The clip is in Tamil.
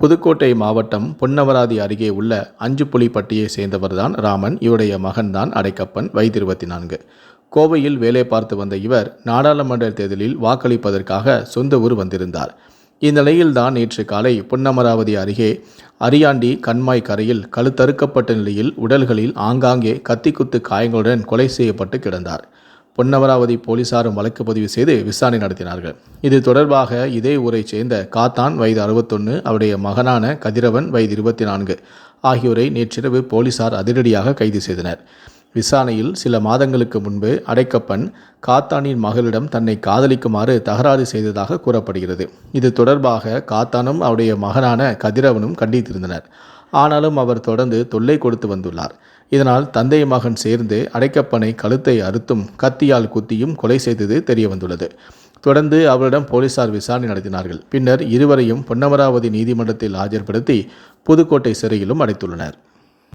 புதுக்கோட்டை மாவட்டம் பொன்னவராதி அருகே உள்ள அஞ்சுப்புலிப்பட்டியை சேர்ந்தவர்தான் ராமன். இவருடைய மகன்தான் அடைக்கப்பன் வயது இருபத்தி நான்கு கோவையில் வேலை பார்த்து வந்த இவர் நாடாளுமன்ற தேர்தலில் வாக்களிப்பதற்காக சொந்த ஊர் வந்திருந்தார். இந்நிலையில்தான் நேற்று காலை பொன்னமராவதி அருகே அரியாண்டி கண்மாய் கரையில் கழுத்தறுக்கப்பட்ட நிலையில் உடல்களில் ஆங்காங்கே கத்திக்குத்து காயங்களுடன் கொலை செய்யப்பட்டு கிடந்தார். பொன்னமராவதி போலீசாரும் வழக்கு பதிவு செய்து விசாரணை நடத்தினார்கள். இது தொடர்பாக இதே ஊரைச் சேர்ந்த காத்தான் வயது அறுபத்தொன்று அவருடைய மகனான கதிரவன் வயது இருபத்தி நான்கு ஆகியோரை நேற்றிரவு போலீசார் அதிரடியாக கைது செய்தனர். விசாரணையில் சில மாதங்களுக்கு முன்பு அடைக்கப்பன் காத்தானின் மகளிடம் தன்னை காதலிக்குமாறு தகராறு செய்ததாக கூறப்படுகிறது. இது தொடர்பாக காத்தானும் அவருடைய மகனான கதிரவனும் கண்டித்திருந்தனர். ஆனாலும் அவர் தொடர்ந்து தொல்லை கொடுத்து வந்துள்ளார். இதனால் தந்தை மகன் சேர்ந்து அடைக்கப்பனை கழுத்தை அறுத்தும் கத்தியால் குத்தியும் கொலை செய்தது தெரிய வந்துள்ளது தொடர்ந்து அவரிடம் போலீசார் விசாரணை நடத்தினார்கள். பின்னர் இருவரையும் பொன்னமராவதி நீதிமன்றத்தில் ஆஜர்படுத்தி புதுக்கோட்டை சிறையிலும் அடைத்துள்ளனர்.